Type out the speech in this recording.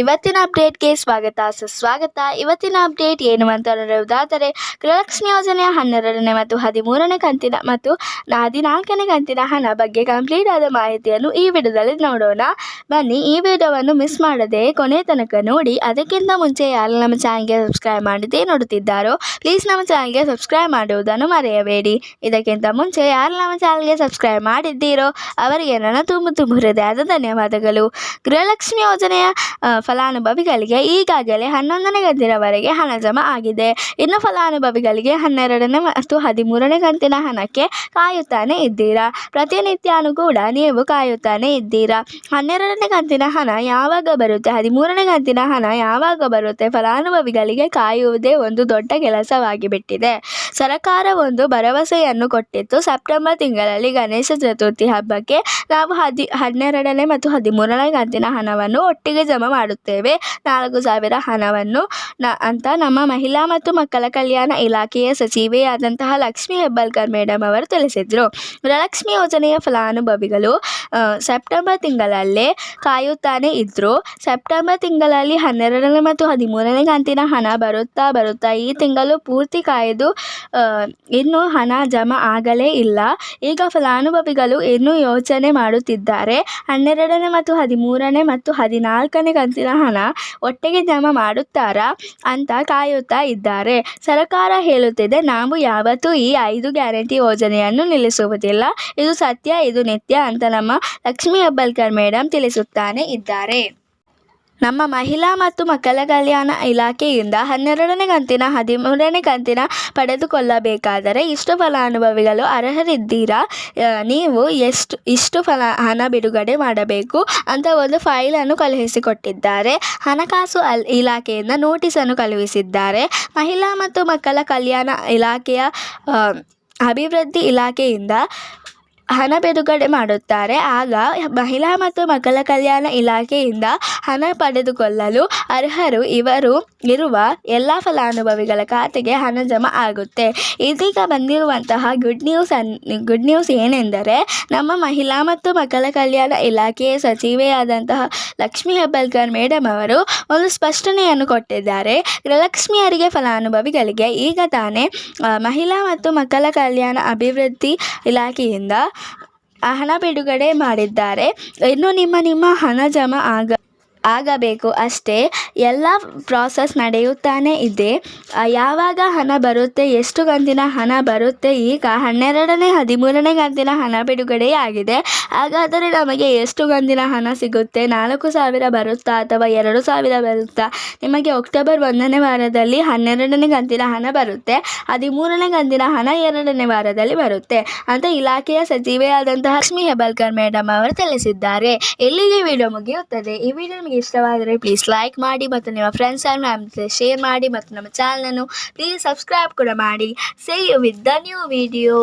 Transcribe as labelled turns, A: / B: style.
A: ಇವತ್ತಿನ ಅಪ್ಡೇಟ್ಗೆ ಸ್ವಾಗತ. ಸುಸ್ವಾಗತ. ಇವತ್ತಿನ ಅಪ್ಡೇಟ್ ಏನು ಅಂತ ನೋಡುವುದಾದರೆ ಗೃಹಲಕ್ಷ್ಮಿ ಯೋಜನೆಯ ಹನ್ನೆರಡನೇ ಮತ್ತು ಹದಿಮೂರನೇ ಕಂತಿನ ಮತ್ತು ಹದಿನಾಲ್ಕನೇ ಕಂತಿನ ಹಣ ಬಗ್ಗೆ ಕಂಪ್ಲೀಟ್ ಆದ ಮಾಹಿತಿಯನ್ನು ಈ ವಿಡಿಯೋದಲ್ಲಿ ನೋಡೋಣ. ಬನ್ನಿ, ಈ ವಿಡಿಯೋವನ್ನು ಮಿಸ್ ಮಾಡದೆ ಕೊನೆ ತನಕ ನೋಡಿ, ಅದಕ್ಕಿಂತ ಮುಂಚೆ ಯಾರು ನಮ್ಮ ಚಾನಲ್ಗೆ ಸಬ್ಸ್ಕ್ರೈಬ್ ಮಾಡದೆ ನೋಡುತ್ತಿದ್ದಾರೋ, ಪ್ಲೀಸ್ ನಮ್ಮ ಚಾನಲ್ಗೆ ಸಬ್ಸ್ಕ್ರೈಬ್ ಮಾಡುವುದನ್ನು ಮರೆಯಬೇಡಿ. ಇದಕ್ಕಿಂತ ಮುಂಚೆ ಯಾರು ನಮ್ಮ ಚಾನಲ್ಗೆ ಸಬ್ಸ್ಕ್ರೈಬ್ ಮಾಡಿದ್ದೀರೋ, ಅವರಿಗೆ ನನ್ನ ತುಂಬ ತುಂಬ ಹೃದಯದ ಧನ್ಯವಾದಗಳು. ಗೃಹಲಕ್ಷ್ಮಿ ಯೋಜನೆಯ ಫಲಾನುಭವಿಗಳಿಗೆ ಈಗಾಗಲೇ ಹನ್ನೊಂದನೇ ಕಂತಿನವರೆಗೆ ಹಣ ಜಮಾ ಆಗಿದೆ. ಇನ್ನು ಫಲಾನುಭವಿಗಳಿಗೆ ಹನ್ನೆರಡನೇ ಮತ್ತು ಹದಿಮೂರನೇ ಕಂತಿನ ಹಣಕ್ಕೆ ಕಾಯುತ್ತಾನೆ ಇದ್ದೀರಾ? ಪ್ರತಿನಿತ್ಯನೂ ಕೂಡ ನೀವು ಕಾಯುತ್ತಾನೆ ಇದ್ದೀರಾ? ಹನ್ನೆರಡನೇ ಕಂತಿನ ಹಣ ಯಾವಾಗ ಬರುತ್ತೆ? ಹದಿಮೂರನೇ ಕಂತಿನ ಹಣ ಯಾವಾಗ ಬರುತ್ತೆ? ಫಲಾನುಭವಿಗಳಿಗೆ ಕಾಯುವುದೇ ಒಂದು ದೊಡ್ಡ ಕೆಲಸವಾಗಿ ಬಿಟ್ಟಿದೆ ಸರ್ಕಾರ ಒಂದು ಭರವಸೆಯನ್ನು ಕೊಟ್ಟಿತ್ತು. ಸೆಪ್ಟೆಂಬರ್ ತಿಂಗಳಲ್ಲಿ ಗಣೇಶ ಚತುರ್ಥಿ ಹಬ್ಬಕ್ಕೆ ನಾವು ಹದಿ ಹನ್ನೆರಡನೇ ಮತ್ತು ಹದಿಮೂರನೇ ಕಂತಿನ ಹಣವನ್ನು ಒಟ್ಟಿಗೆ ಜಮಾ ಮಾಡುತ್ತೇವೆ. ನಾಲ್ಕು ಸಾವಿರ ಹಣವನ್ನು ನ, ಅಂತ ನಮ್ಮ ಮಹಿಳಾ ಮತ್ತು ಮಕ್ಕಳ ಕಲ್ಯಾಣ ಇಲಾಖೆಯ ಸಚಿವೆಯಾದಂತಹ ಲಕ್ಷ್ಮಿ ಹೆಬ್ಬಾಳ್ಕರ್ ಮೇಡಮ್ ಅವರು ತಿಳಿಸಿದರು. ಗೃಹಲಕ್ಷ್ಮಿ ಯೋಜನೆಯ ಫಲಾನುಭವಿಗಳು ಸೆಪ್ಟೆಂಬರ್ ತಿಂಗಳಲ್ಲೇ ಕಾಯುತ್ತಾನೆ ಇದ್ದರು ಸೆಪ್ಟೆಂಬರ್ ತಿಂಗಳಲ್ಲಿ ಹನ್ನೆರಡನೇ ಮತ್ತು ಹದಿಮೂರನೇ ಕಂತಿನ ಹಣ ಬರುತ್ತಾ ಬರುತ್ತಾ ಈ ತಿಂಗಳು ಪೂರ್ತಿ ಕಾಯ್ದು ಇನ್ನೂ ಹಣ ಜಮಾ ಆಗಲೇ ಇಲ್ಲ. ಈಗ ಫಲಾನುಭವಿಗಳು ಇನ್ನೂ ಯೋಚನೆ ಮಾಡುತ್ತಿದ್ದಾರೆ. ಹನ್ನೆರಡನೇ ಮತ್ತು ಹದಿಮೂರನೇ ಮತ್ತು ಹದಿನಾಲ್ಕನೇ ಕಂತಿನ ಹಣ ಒಟ್ಟಿಗೆ ಜಮಾ ಮಾಡುತ್ತಾರಾ ಅಂತ ಕಾಯುತ್ತಾ ಇದ್ದಾರೆ. ಸರ್ಕಾರ ಹೇಳುತ್ತಿದೆ, ನಾವು ಯಾವತ್ತೂ ಈ ಐದು ಗ್ಯಾರಂಟಿ ಯೋಜನೆಯನ್ನು ನಿಲ್ಲಿಸುವುದಿಲ್ಲ. ಇದು ಸತ್ಯ, ಇದು ನಿತ್ಯ ಅಂತ ನಮ್ಮ ಲಕ್ಷ್ಮೀ ಅಬ್ಬಲ್ಕರ್ ಮೇಡಮ್ ತಿಳಿಸುತ್ತಾನೆ ಇದ್ದಾರೆ. ನಮ್ಮ ಮಹಿಳಾ ಮತ್ತು ಮಕ್ಕಳ ಕಲ್ಯಾಣ ಇಲಾಖೆಯಿಂದ ಹನ್ನೆರಡನೇ ಕಂತಿನ, ಹದಿಮೂರನೇ ಕಂತಿನ ಪಡೆದುಕೊಳ್ಳಬೇಕಾದರೆ ಇಷ್ಟು ಫಲಾನುಭವಿಗಳು ಅರ್ಹರಿದ್ದೀರಾ? ನೀವು ಎಷ್ಟು, ಇಷ್ಟು ಫಲ, ಹಣ ಬಿಡುಗಡೆ ಮಾಡಬೇಕು ಅಂತ ಒಂದು ಫೈಲನ್ನು ಕಳುಹಿಸಿಕೊಟ್ಟಿದ್ದಾರೆ. ಹಣಕಾಸು ಅಲ್, ಇಲಾಖೆಯಿಂದ ನೋಟಿಸನ್ನು ಕಳುಹಿಸಿದ್ದಾರೆ. ಮಹಿಳಾ ಮತ್ತು ಮಕ್ಕಳ ಕಲ್ಯಾಣ ಇಲಾಖೆಯ ಅಭಿವೃದ್ಧಿ ಇಲಾಖೆಯಿಂದ ಹಣ ಬಿಡುಗಡೆ ಮಾಡುತ್ತಾರೆ. ಆಗ ಮಹಿಳಾ ಮತ್ತು ಮಕ್ಕಳ ಕಲ್ಯಾಣ ಇಲಾಖೆಯಿಂದ ಹಣ ಪಡೆದುಕೊಳ್ಳಲು ಅರ್ಹರು ಇವರು ಇರುವ ಎಲ್ಲ ಫಲಾನುಭವಿಗಳ ಖಾತೆಗೆ ಹಣ ಜಮಾ ಆಗುತ್ತೆ. ಇದೀಗ ಬಂದಿರುವಂತಹ ಗುಡ್ ನ್ಯೂಸ್ ಅನ್ ಗುಡ್ ನ್ಯೂಸ್ ಏನೆಂದರೆ, ನಮ್ಮ ಮಹಿಳಾ ಮತ್ತು ಮಕ್ಕಳ ಕಲ್ಯಾಣ ಇಲಾಖೆಯ ಸಚಿವೆಯಾದಂತಹ ಲಕ್ಷ್ಮಿ ಹೆಬ್ಬಲ್ಕರ್ ಮೇಡಮ್ ಅವರು ಒಂದು ಸ್ಪಷ್ಟನೆಯನ್ನು ಕೊಟ್ಟಿದ್ದಾರೆ. ಗೃಹಲಕ್ಷ್ಮಿಯರಿಗೆ ಫಲಾನುಭವಿಗಳಿಗೆ ಈಗ ತಾನೇ ಮಹಿಳಾ ಮತ್ತು ಮಕ್ಕಳ ಕಲ್ಯಾಣ ಅಭಿವೃದ್ಧಿ ಇಲಾಖೆಯಿಂದ ಹಣ ಬಿಡುಗಡೆ ಮಾಡಿದ್ದಾರೆ. ಇನ್ನು ನಿಮ್ಮ ನಿಮ್ಮ ಹಣ ಜಮಾ ಆಗ ಆಗಬೇಕು ಅಷ್ಟೇ ಎಲ್ಲ ಪ್ರಾಸೆಸ್ ನಡೆಯುತ್ತಾನೆ ಇದೆ. ಯಾವಾಗ ಹಣ ಬರುತ್ತೆ, ಎಷ್ಟು ಕಂತಿನ ಹಣ ಬರುತ್ತೆ, ಈಗ ಹನ್ನೆರಡನೇ, ಹದಿಮೂರನೇ ಕಂತಿನ ಹಣ ಬಿಡುಗಡೆಯಾಗಿದೆ ಹಾಗಾದರೆ ನಮಗೆ ಎಷ್ಟು ಕಂತಿನ ಹಣ ಸಿಗುತ್ತೆ? ನಾಲ್ಕು ಸಾವಿರ ಬರುತ್ತಾ ಅಥವಾ ಎರಡು ಸಾವಿರ ಬರುತ್ತಾ? ನಿಮಗೆ ಅಕ್ಟೋಬರ್ ಒಂದನೇ ವಾರದಲ್ಲಿ ಹನ್ನೆರಡನೇ ಕಂತಿನ ಹಣ ಬರುತ್ತೆ, ಹದಿಮೂರನೇ ಕಂತಿನ ಹಣ ಎರಡನೇ ವಾರದಲ್ಲಿ ಬರುತ್ತೆ ಅಂತ ಇಲಾಖೆಯ ಸಚಿವೆಯಾದಂತಹ ಲಕ್ಷ್ಮಿ ಹೆಬಲ್ಕರ್ ಮೇಡಮ್ ಅವರು ತಿಳಿಸಿದ್ದಾರೆ. ಇಲ್ಲಿಗೆ ವಿಡಿಯೋ ಮುಗಿಯುತ್ತದೆ. ಈ ವಿಡಿಯೋ ನಿಮಗೆ ಇಷ್ಟವಾದರೆ ಪ್ಲೀಸ್ ಲೈಕ್ ಮಾಡಿ ಮತ್ತು ನಿಮ್ಮ ಫ್ರೆಂಡ್ಸ್ ಆ್ಯಂಡ್ ಫ್ಯಾಮಿಲಿ ಶೇರ್ ಮಾಡಿ ಮತ್ತು ನಮ್ಮ ಚಾನಲನ್ನು ಪ್ಲೀಸ್ ಸಬ್ಸ್ಕ್ರೈಬ್ ಕೂಡ ಮಾಡಿ. Say with the new video